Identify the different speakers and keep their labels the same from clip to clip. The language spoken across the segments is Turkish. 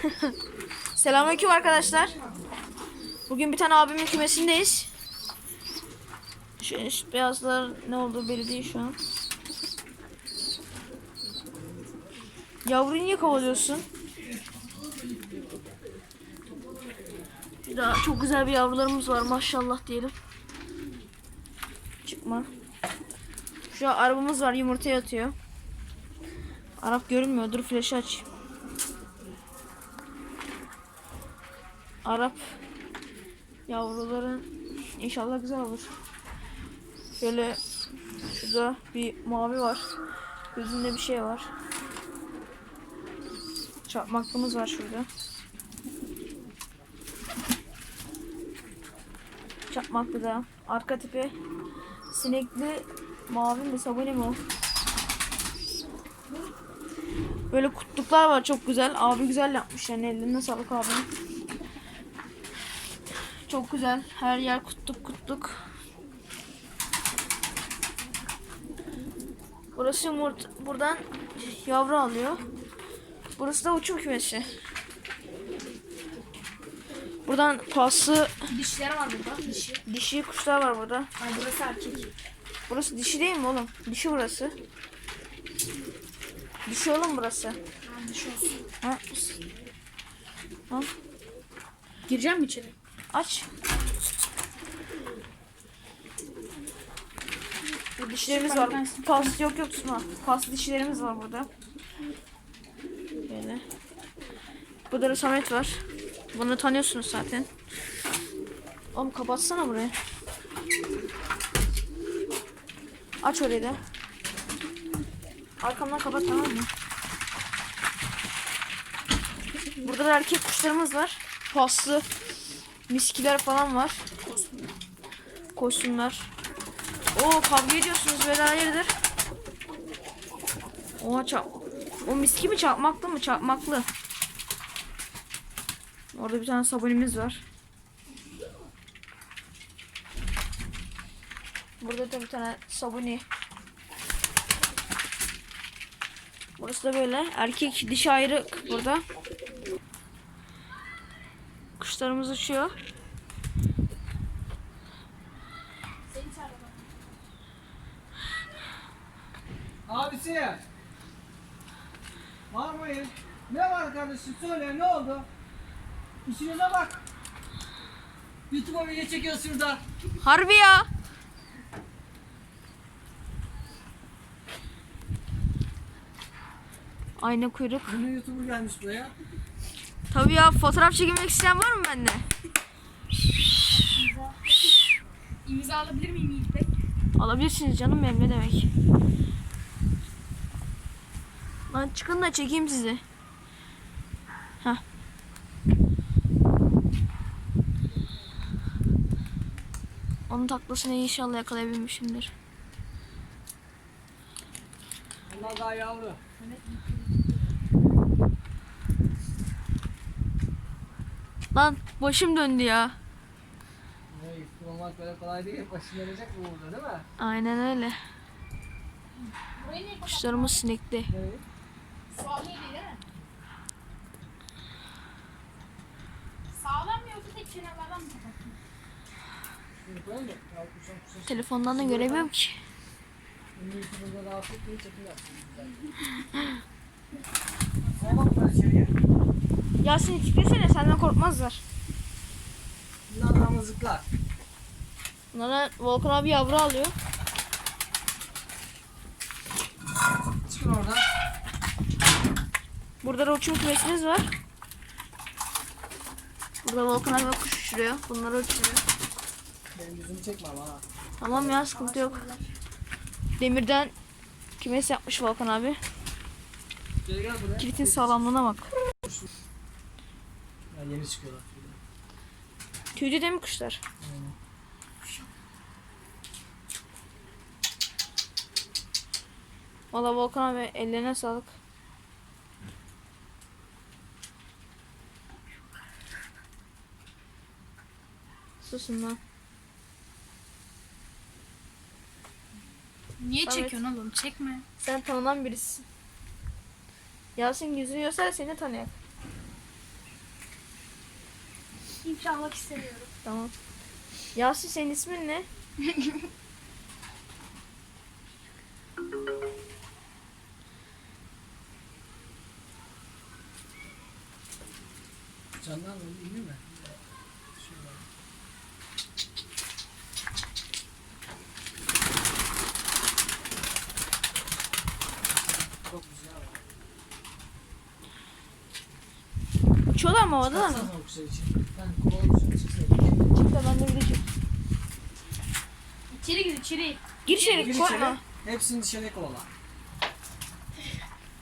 Speaker 1: Selamünaleyküm arkadaşlar. Bugün bir tane abimin kümesindeyiz. Şu, şu beyazlar ne oldu belli değil şu an. Yavruyu niye kovalıyorsun? Bir daha çok güzel bir yavrularımız var maşallah diyelim. Çıkma. Şu arabamız var yumurta yatıyor. Arap görünmüyor. Dur flaşı aç. Arap yavruların inşallah güzel olur. Şöyle şurada bir mavi var. Gözünde bir şey var. Çarpmaklımız var şurada. Çarpmaklı da. Arka tipi sinekli mavi mi sabuni mi o? Böyle kutluklar var çok güzel. Abi güzel yapmış yani ellerine sağlık abi. Çok güzel. Her yer kutluk kutluk. Burası yumurta, buradan yavru alıyor. Burası da uçum kümesi. Buradan paslı
Speaker 2: Dişler var burada. Dişi.
Speaker 1: dişi kuşlar var burada.
Speaker 2: Ay burası erkek.
Speaker 1: Burası dişi değil mi oğlum? Dişi burası. Dişi oğlum burası.
Speaker 2: Tamam dişi olsun.
Speaker 1: Ha? Ha?
Speaker 2: Gireceğim mi içeri?
Speaker 1: Aç. Bu dişlerimiz var. Pas yok yok tutma. Pas dişlerimiz var burada. Böyle. Burada da Samet var. Bunu tanıyorsunuz zaten. Oğlum kapatsana burayı. Aç orayı da. Arkamdan kapat tamam mı? Burada da erkek kuşlarımız var. Paslı miskiler falan var. Kostümler. Oo kavga ediyorsunuz böyle hayırdır? Oha çap. O miski mi çarpmaklı mı? Çarpmaklı. Orada bir tane sabunimiz var. Burada da bir tane sabuni. Burası da böyle. Erkek dişi ayrı burada. Kuşlarımız uçuyor.
Speaker 3: Abisi. Bağırmayın. Ne var kardeşim söyle ne oldu? İşinize bak. YouTube'a video çekiyoruz şurada.
Speaker 1: Harbi ya. Ayna kuyruk.
Speaker 3: Yine YouTuber gelmiş buraya.
Speaker 1: Tabii ya fotoğraf çekilmek isteyen var mı bende?
Speaker 2: İmza alabilir miyim Yiğit Bey?
Speaker 1: Alabilirsiniz canım benim ne demek. Lan çıkın da çekeyim sizi. Heh. Onun taklasını inşallah yakalayabilmişimdir.
Speaker 3: Onlar daha yavru.
Speaker 1: Lan başım döndü ya.
Speaker 3: YouTuber olmak böyle kolay değil. Başın dönecek bu burada değil mi?
Speaker 1: Aynen öyle. Kuşlarımız sinekli.
Speaker 3: Evet.
Speaker 2: Sağlam mi? Yoksa tek kenarlardan mı
Speaker 3: da.
Speaker 1: Telefondan da göremiyorum ki.
Speaker 3: Ünlü YouTuber'da çekim yapsın. Bak.
Speaker 1: Yasin itiklesene senden korkmazlar.
Speaker 3: Bunlar damızlıklar.
Speaker 1: Bunlara Volkan abi yavru alıyor.
Speaker 3: Çıkın oradan.
Speaker 1: Burada da uçum kümesimiz var. Burada Volkan abi kuş uçuruyor. Bunları uçuruyor.
Speaker 3: Benim yüzümü çekme ama ha.
Speaker 1: Tamam ya sıkıntı yok. Demirden kümes yapmış Volkan abi.
Speaker 3: Gel gel buraya.
Speaker 1: Kilitin sağlamlığına bak.
Speaker 3: Ya yeni çıkıyorlar.
Speaker 1: Tüylü değil mi kuşlar? Valla Volkan abi ellerine sağlık. Susun lan.
Speaker 2: Niye
Speaker 1: Evet.
Speaker 2: çekiyorsun oğlum? Çekme.
Speaker 1: Sen tanınan birisin. Yasin yüzünü göster seni tanıyak.
Speaker 4: İfşa almak istemiyorum.
Speaker 1: Tamam. Yasin senin ismin ne?
Speaker 3: Candan mı? İyi mi? Şöyle. Çok güzel.
Speaker 1: Uçuyorlar mı havada da mı?
Speaker 3: Kuşlar için. Ben kovalı kuşlar çıksaydım.
Speaker 1: Çık da ben de bir de çık.
Speaker 4: İçeri gir içeri.
Speaker 1: Gir içeri
Speaker 3: Gir içeri. Hepsini dışarıya kovala.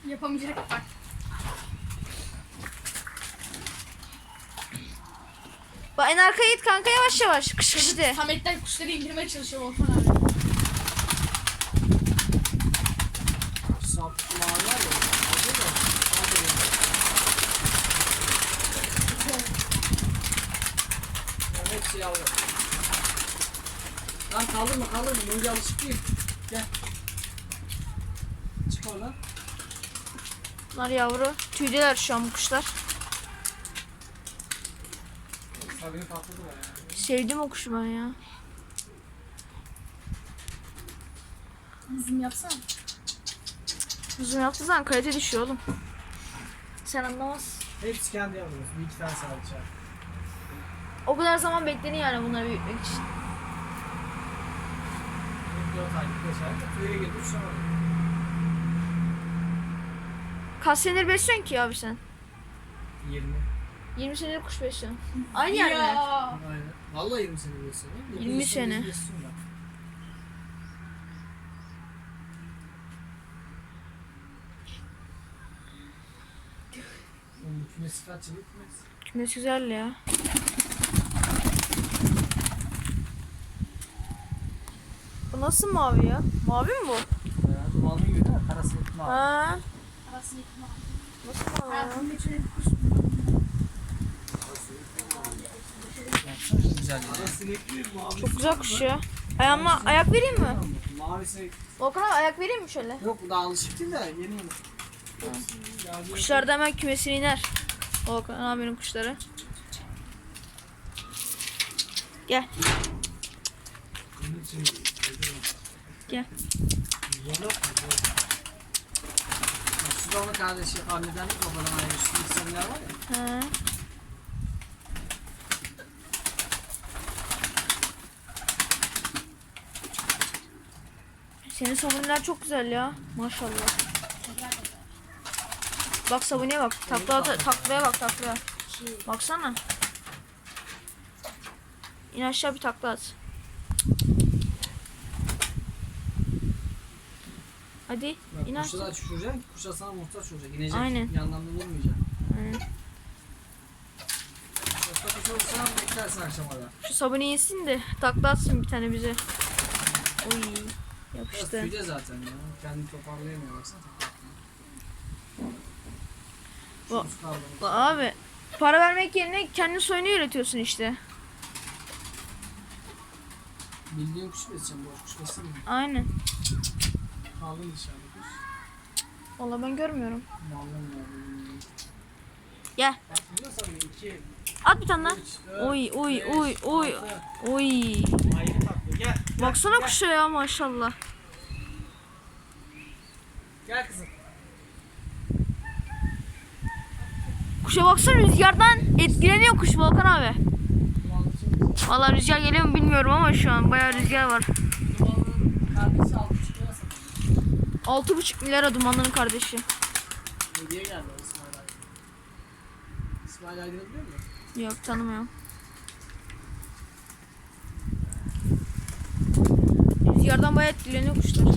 Speaker 4: Yapamayacak bak.
Speaker 1: Bak en arkaya git kanka yavaş yavaş. Kış kış de.
Speaker 4: Samet'ten kuşları indirmeye çalışıyor Volkan abi.
Speaker 3: Sap mavi var ya. Aldı da. Aldı ya. Ya hepsi yavru. Lan kaldırma kaldırma. Önce alışık değil. Gel. Çık oradan.
Speaker 1: Bunlar yavru. Tüydeler şu an bu kuşlar.
Speaker 3: Tabii patladı bayağı.
Speaker 1: Sevdim o kuşu ben ya.
Speaker 4: Zoom yapsana.
Speaker 1: Uzun yaptığı zaman kalite düşüyor oğlum. Sen anlamaz.
Speaker 3: Hepsi kendi yavrusu. Bir iki tane sadece.
Speaker 1: O kadar zaman bekleniyor yani bunları büyütmek için. Kaç senedir besliyorsun ki abi sen?
Speaker 3: 20.
Speaker 1: 20 senedir kuş besliyorsun. Aynı yer mi?
Speaker 4: Ya.
Speaker 3: Aynen. Vallahi 20 sene besliyorum.
Speaker 1: 20 sene.
Speaker 3: kümesi kaç yıllık kümes?
Speaker 1: Kümes güzel ya. Bu nasıl mavi ya? Mavi mi bu?
Speaker 3: Ya, dumanlı gibi değil mi? Karası mavi.
Speaker 1: Ha.
Speaker 4: Arasını yıkma.
Speaker 1: Nasıl mavi?
Speaker 4: kuş.
Speaker 1: Çok güzel kuş ya. Ayağıma ayak vereyim mi?
Speaker 3: Mavisi
Speaker 1: Volkan abi ayak vereyim mi şöyle?
Speaker 3: yok bu daha alışık değil de yeni yeni.
Speaker 1: Kuşlar da hemen kümesine iner. Volkan abinin kuşları. Gel. Gel.
Speaker 3: Da onun kardeşi anneden babadan ayrı üstündeki sarılar var ya.
Speaker 1: Ha. Senin sabunlar çok güzel ya. Maşallah. Bak sabuneye bak. Takla, taklaya bak taklaya. Baksana. İn aşağı bir takla at. Hadi
Speaker 3: Bak
Speaker 1: in
Speaker 3: kuşa
Speaker 1: aşağı.
Speaker 3: da aç uçuracaksın, kuşa sana muhtaç olacak. İnecek,
Speaker 1: Aynen.
Speaker 3: yandan da vurmayacaksın.
Speaker 1: Aynen.
Speaker 3: Beklersin akşama da.
Speaker 1: Şu sabunu yesin de takla atsın bir tane bize. Oy
Speaker 3: Biraz
Speaker 1: yapıştı.
Speaker 3: tüyde zaten ya. Kendini toparlayamıyor baksana.
Speaker 1: Bu-. La Abi para vermek yerine kendi soyunu üretiyorsun işte.
Speaker 3: Bildiğin kuş beseceğim, boş kuş beslemiyor.
Speaker 1: Aynen.
Speaker 3: Dışarıda kuş.
Speaker 1: Vallahi ben görmüyorum.
Speaker 3: Bilmiyorum.
Speaker 1: Gel.
Speaker 3: Bak biliyorsan iki,
Speaker 1: At bir tane daha.
Speaker 3: üç, dört,
Speaker 1: Oy oy
Speaker 3: beş,
Speaker 1: oy oy.
Speaker 3: altı.
Speaker 1: Oy.
Speaker 3: Ayrı tatlı. Gel. gel,
Speaker 1: Baksana
Speaker 3: gel.
Speaker 1: kuşa ya maşallah.
Speaker 3: Gel kızım.
Speaker 1: Kuşa baksana rüzgardan etkileniyor kuş Volkan abi. Vallahi rüzgar geliyor mu bilmiyorum ama şu an bayağı rüzgar var. 6,5 milyara dumanların kardeşi.
Speaker 3: Hediye geldi o İsmail Aydın. İsmail Aydın'ı biliyor musun?
Speaker 1: Yok tanımıyorum. Rüzgardan bayağı etkileniyor kuşlar.